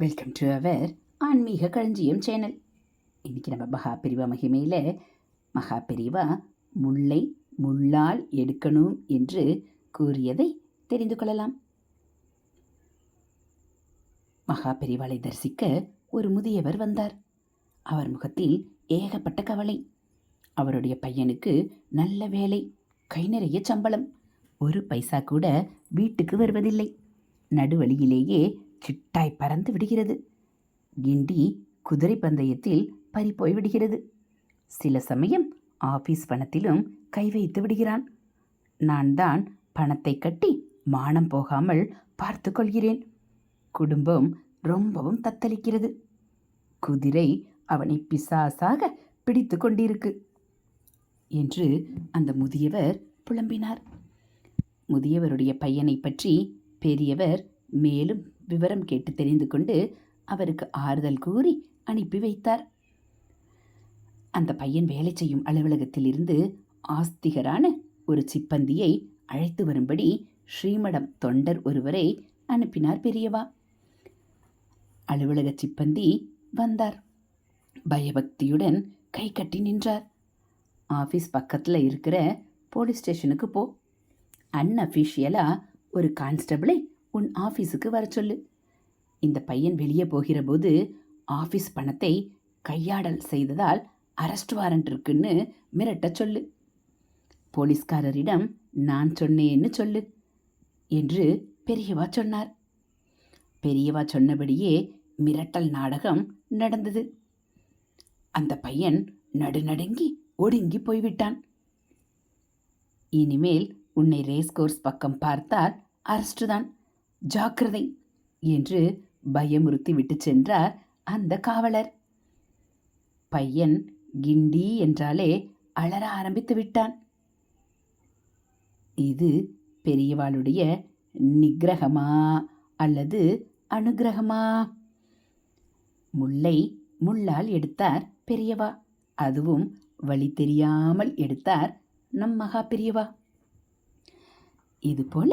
Welcome to our ஆன்மீக களஞ்சியம் channel இன்றைக்கி நம்ம மகா பிரிவா மகிமையில் மகா பிரிவா முல்லை முள்ளால் எடுக்கணும் என்று கூறியதை தெரிந்து கொள்ளலாம். மகா பெரிவாளை தரிசிக்க ஒரு முதியவர் வந்தார். அவர் முகத்தில் ஏகப்பட்ட கவலை. அவருடைய பையனுக்கு நல்ல வேலை கை நிறைய சம்பளம். ஒரு பைசா கூட வீட்டுக்கு வருவதில்லை. நடுவழியிலேயே சிட்டாய் பறந்து விடுகிறது. கிண்டி குதிரை பந்தயத்தில் பறிப்போய் விடுகிறது. சில சமயம் ஆபீஸ் பணத்திலும் கை வைத்து விடுகிறான். நான் தான் பணத்தை கட்டி மானம் போகாமல் பார்த்து கொள்கிறேன். குடும்பம் ரொம்பவும் தத்தளிக்கிறது. குதிரை அவனை பிசாசாக பிடித்து கொண்டிருக்கு என்று அந்த முதியவர் புலம்பினார். முதியவருடைய பையனை பற்றி பெரியவர் மேலும் விவரம் கேட்டு தெரிந்து கொண்டு அவருக்கு ஆறுதல் கூறி அனுப்பி வைத்தார். அந்த பையன் வேலை செய்யும் அலுவலகத்தில் இருந்து ஆஸ்திகரான ஒரு சிப்பந்தியை அழைத்து வரும்படி ஸ்ரீமடம் தொண்டர் ஒருவரை அனுப்பினார் பெரியவா. அலுவலக சிப்பந்தி வந்தார். பயபக்தியுடன் கை கட்டி நின்றார். ஆஃபீஸ் பக்கத்தில் இருக்கிற போலீஸ் ஸ்டேஷனுக்கு போ. அன்அஃபிஷியலாக ஒரு கான்ஸ்டபிளை உன் ஆஃபீஸுக்கு வர சொல்லு. இந்த பையன் வெளியே போகிற போது ஆஃபீஸ் பணத்தை கையாடல் செய்ததால் அரெஸ்ட் வாரண்ட் இருக்குன்னு மிரட்ட சொல்லு. போலீஸ்காரரிடம் நான் சொன்னேன்னு சொல்லு என்று பெரியவா சொன்னார். பெரியவா சொன்னபடியே மிரட்டல் நாடகம் நடந்தது. அந்த பையன் நடுநடுங்கி ஒடுங்கி போய்விட்டான். இனிமேல் உன்னை ரேஸ் கோர்ஸ் பக்கம் பார்த்தால் அரஸ்ட்டு தான். ஜாக்கிரதை என்று பயமுறுத்தி விட்டு சென்றார் அந்த காவலர். பையன் கிண்டி என்றாலே அலற ஆரம்பித்து விட்டான். இது பெரியவாளுடைய நிகிரகமா அல்லது அனுகிரகமா முல்லை முள்ளால் எடுத்தார் பெரியவா. அதுவும் வழி தெரியாமல் எடுத்தார் நம் மகா பெரியவா. இதுபோல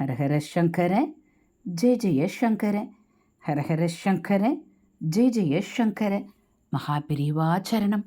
ஹரஹர சங்கர ஜெய ஜெய சங்கர ஹரஹர சங்கர ஜெய ஜெய சங்கர. மகாபிரிவாச்சரணம்